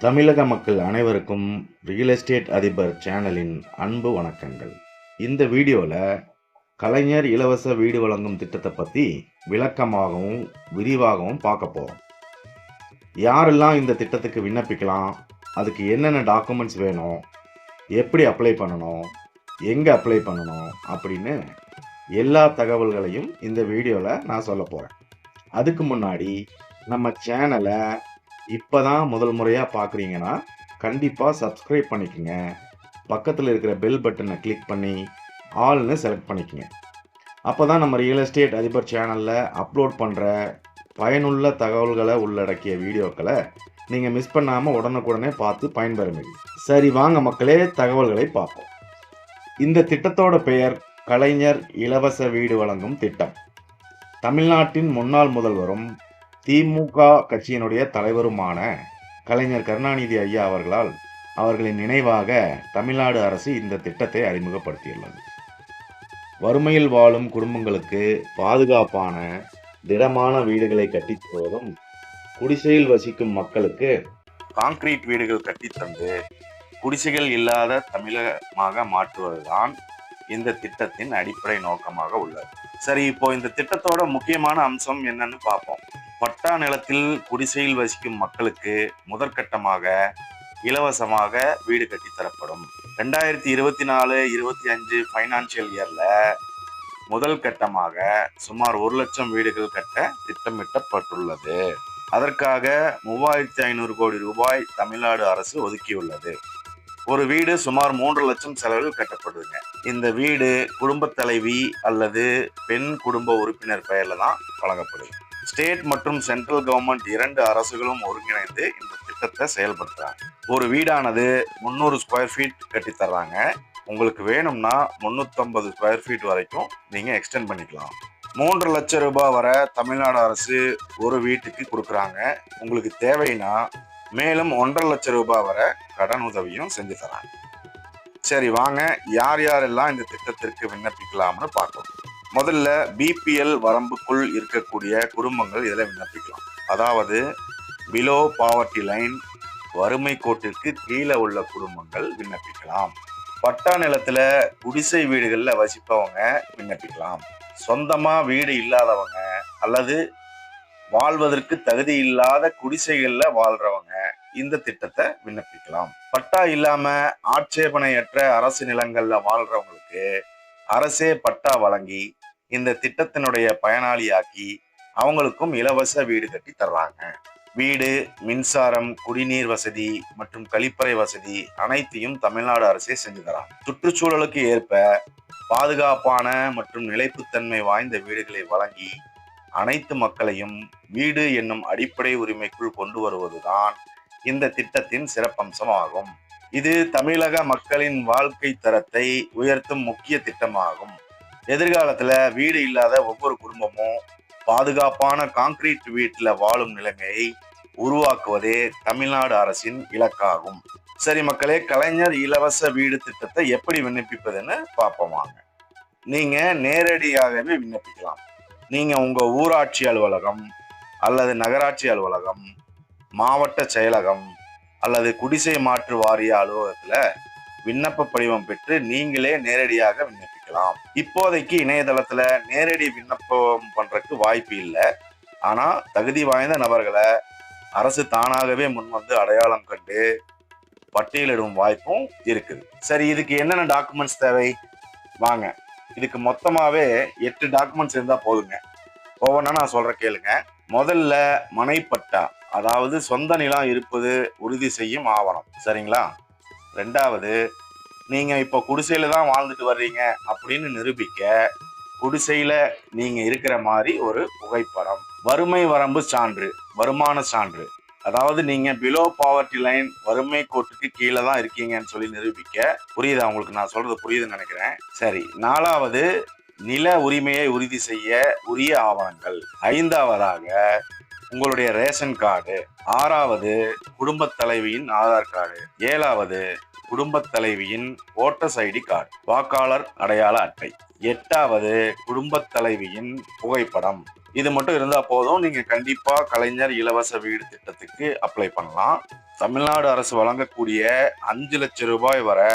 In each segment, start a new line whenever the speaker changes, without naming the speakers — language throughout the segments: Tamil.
தமிழக மக்கள் அனைவருக்கும் ரியல் எஸ்டேட் அதிபர் சேனலின் அன்பு வணக்கங்கள். இந்த வீடியோவில் கலைஞர் இலவச வீடு வழங்கும் திட்டத்தை பற்றி விளக்கமாகவும் விரிவாகவும் பார்க்க போகிறோம் யாரெல்லாம் இந்த திட்டத்துக்கு விண்ணப்பிக்கலாம் அதுக்கு என்னென்ன டாக்குமெண்ட்ஸ் வேணும் எப்படி அப்ளை பண்ணணும் எங்கே அப்ளை பண்ணணும் அப்படின்னு எல்லா தகவல்களையும் இந்த வீடியோவில் நான் சொல்ல போகிறேன் அதுக்கு முன்னாடி நம்ம சேனலை இப்போ தான் முதல் முறையாக பார்க்குறீங்கன்னா கண்டிப்பாக சப்ஸ்கிரைப் பண்ணிக்கோங்க. பக்கத்தில் இருக்கிற பெல் பட்டனை கிளிக் பண்ணி ஆல்னு செலக்ட் பண்ணிக்கோங்க. அப்போ தான் நம்ம ரியல் எஸ்டேட் அதிபர் சேனலில் அப்லோட் பண்ணுற பயனுள்ள தகவல்களை உள்ளடக்கிய வீடியோக்களை நீங்கள் மிஸ் பண்ணாமல் உடனுக்குடனே பார்த்து பயன்பெற முடியும். சரி வாங்க மக்களே தகவல்களை பார்ப்போம். இந்த திட்டத்தோட பெயர் கலைஞர் இலவச வீடு வழங்கும் திட்டம். தமிழ்நாட்டின் முன்னாள் முதல்வரும் திமுக கட்சியினுடைய தலைவருமான கலைஞர் கருணாநிதி ஐயா அவர்களால் அவர்களின் நினைவாக தமிழ்நாடு அரசு இந்த திட்டத்தை அறிமுகப்படுத்தியுள்ளது. வறுமையில் வாழும் குடும்பங்களுக்கு பாதுகாப்பான திடமான வீடுகளை கட்டித்தருவதும் குடிசையில் வசிக்கும் மக்களுக்கு கான்கிரீட் வீடுகள் கட்டித்தந்து குடிசைகள் இல்லாத தமிழகமாக மாற்றுவதுதான் இந்த திட்டத்தின் அடிப்படை நோக்கமாக உள்ளது. சரி இப்போ இந்த திட்டத்தோட முக்கியமான அம்சம் என்னன்னு பார்ப்போம். பட்டா நிலத்தில் குடிசையில் வசிக்கும் மக்களுக்கு முதற்கட்டமாக இலவசமாக வீடு கட்டி தரப்படும். ரெண்டாயிரத்தி இருபத்தி நாலு இருபத்தி அஞ்சு ஃபைனான்சியல் இயர்ல முதல் கட்டமாக சுமார் ஒரு லட்சம் வீடுகள் கட்ட திட்டமிட்டப்பட்டுள்ளது. அதற்காக மூவாயிரத்தி ஐநூறு கோடி ரூபாய் தமிழ்நாடு அரசு ஒதுக்கியுள்ளது. ஒரு வீடு சுமார் மூன்று லட்சம் செலவில் கட்டப்படுதுங்க. இந்த வீடு குடும்ப தலைவி அல்லது பெண் குடும்ப உறுப்பினர் பெயரில் தான் வழங்கப்படுது. ஸ்டேட் மற்றும் சென்ட்ரல் கவர்மெண்ட் இரண்டு அரசுகளும் ஒருங்கிணைந்து இந்த திட்டத்தை செயல்படுத்துறாங்க. ஒரு வீடானது முந்நூறு ஸ்கொயர் ஃபீட் கட்டி தர்றாங்க. உங்களுக்கு வேணும்னா முந்நூற்றம்பது ஸ்கொயர் ஃபீட் வரைக்கும் நீங்கள் எக்ஸ்டெண்ட் பண்ணிக்கலாம். மூன்று லட்சம் ரூபாய் வரை தமிழ்நாடு அரசு ஒரு வீட்டுக்கு கொடுக்குறாங்க. உங்களுக்கு தேவைன்னா மேலும் ஒன்றரை லட்சம் ரூபாய் வரை கடன் உதவியும் செஞ்சு தராங்க. சரி வாங்க. யார் யாரெல்லாம் இந்த திட்டத்திற்கு விண்ணப்பிக்கலாம்னு பார்க்கணும் முதல்ல பிபிஎல் வரம்புக்குள் இருக்கக்கூடிய குடும்பங்கள் இதில் விண்ணப்பிக்கலாம். அதாவது பிலோ பாவர்ட்டி லைன் வறுமை கோட்டிற்கு கீழே உள்ள குடும்பங்கள் விண்ணப்பிக்கலாம். பட்டா நிலத்தில் குடிசை வீடுகளில் வசிப்பவங்க விண்ணப்பிக்கலாம். சொந்தமாக வீடு இல்லாதவங்க அல்லது வாழ்வதற்கு தகுதி இல்லாத குடிசைகளில் வாழ்றவங்க இந்த திட்டத்தை விண்ணப்பிக்கலாம். பட்டா இல்லாம ஆட்சேபனையற்ற அரசு நிலங்கள்ல வாழ்றவங்களுக்கு அரசே பட்டா வழங்கி இந்த திட்டத்தினுடைய பயனாளியாக்கி அவங்களுக்கும் இலவச வீடு கட்டி தர்றாங்க. வீடு மின்சாரம் குடிநீர் வசதி மற்றும் கழிப்பறை வசதி அனைத்தையும் தமிழ்நாடு அரசே செஞ்சு தராங்க. சுற்றுச்சூழலுக்கு ஏற்ப பாதுகாப்பான மற்றும் நிலைப்புத்தன்மை வாய்ந்த வீடுகளை வழங்கி அனைத்து மக்களையும் வீடு என்னும் அடிப்படை உரிமைக்குள் கொண்டு வருவதுதான் இந்த திட்டத்தின் சிறப்பம்சமாகும். இது தமிழக மக்களின் வாழ்க்கை தரத்தை உயர்த்தும் முக்கிய திட்டமாகும். எதிர்காலத்தில் வீடு இல்லாத ஒவ்வொரு குடும்பமும் பாதுகாப்பான கான்கிரீட் வீட்டில் வாழும் நிலைமையை உருவாக்குவதே தமிழ்நாடு அரசின் இலக்காகும். சரி மக்களே கலைஞர் இலவச வீடு திட்டத்தை எப்படி விண்ணப்பிப்பதுன்னு பார்ப்போம் வாங்க. நீங்கள் நேரடியாகவே விண்ணப்பிக்கலாம். நீங்கள் உங்கள் ஊராட்சி அலுவலகம் அல்லது நகராட்சி அலுவலகம் மாவட்ட செயலகம் அல்லது குடிசை மாற்று வாரிய அலுவலகத்தில் விண்ணப்ப படிவம் பெற்று நீங்களே நேரடியாக விண்ணப்பிக்கலாம் இப்போதைக்கு இணையதளத்துல நேரடி விண்ணப்பம் பண்றதுக்கு வாய்ப்பு இல்லை. ஆனா தகுதி வாய்ந்த நபர்களை அரசு தானாகவே முன்வந்து அடையாளம் கண்டு பட்டியலிடும் வாய்ப்பும் இருக்குது. சரி இதுக்கு என்னென்ன டாக்குமெண்ட்ஸ் தேவை? வாங்க. இதுக்கு மொத்தமாவே எட்டு டாக்குமெண்ட்ஸ் இருந்தா போதுங்க. ஒவ்வொன்றா நான் சொல்ற கேளுங்க. முதல்ல மனைப்பட்டா அதாவது சொந்த நிலம் இருப்பது உறுதி செய்யும் ஆவணம். சரிங்களா? ரெண்டாவது நீங்க இப்போ குடிசையில தான் வாழ்ந்துட்டு வர்றீங்க அப்படின்னு நிரூபிக்க குடிசையில நீங்க இருக்கிற மாதிரி ஒரு புகைப்படம். வறுமை வரம்பு சான்று வருமான சான்று. அதாவது நீங்க பிலோ பாவர்ட்டி லைன் வறுமை கோட்டுக்கு கீழே தான் இருக்கீங்கன்னு சொல்லி நிரூபிக்க புரியுதா உங்களுக்கு? நான் சொல்றது புரியுதுன்னு நினைக்கிறேன். சரி நாலாவது நில உரிமையை உறுதி செய்ய உரிய ஆவணங்கள். ஐந்தாவதாக உங்களுடைய ரேஷன் கார்டு ஆறாவது குடும்பத் தலைவியின் ஆதார் கார்டு ஏழாவது குடும்பத் தலைவியின் ஓட்டர்ஸ் ஐடி கார்டு வாக்காளர் அடையாள அட்டை எட்டாவது குடும்பத் தலைவியின் புகைப்படம். இது மட்டும் இருந்தா போதும். நீங்க கண்டிப்பா கலைஞர் இலவச வீடு திட்டத்துக்கு அப்ளை பண்ணலாம். தமிழ்நாடு அரசு வழங்கக்கூடிய அஞ்சு லட்சம் ரூபாய் வரை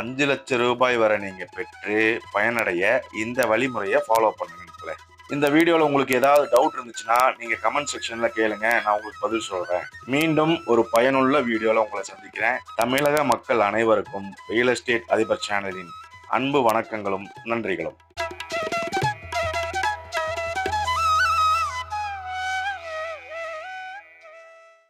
அஞ்சு லட்சம் ரூபாய் வரை நீங்க பெற்று பயனடைய இந்த வழிமுறையை ஃபாலோ பண்ணுங்க. இந்த வீடியோவில் உங்களுக்கு ஏதாவது டவுட் இருந்துச்சுன்னா நீங்கள் கமெண்ட் செக்ஷனில் கேளுங்க. நான் உங்களுக்கு பதில் சொல்கிறேன் மீண்டும் ஒரு பயனுள்ள வீடியோவில் உங்களை சந்திக்கிறேன். தமிழக மக்கள் அனைவருக்கும் ரியல் எஸ்டேட் அதிபர் சேனலின் அன்பு வணக்கங்களும் நன்றிகளும்.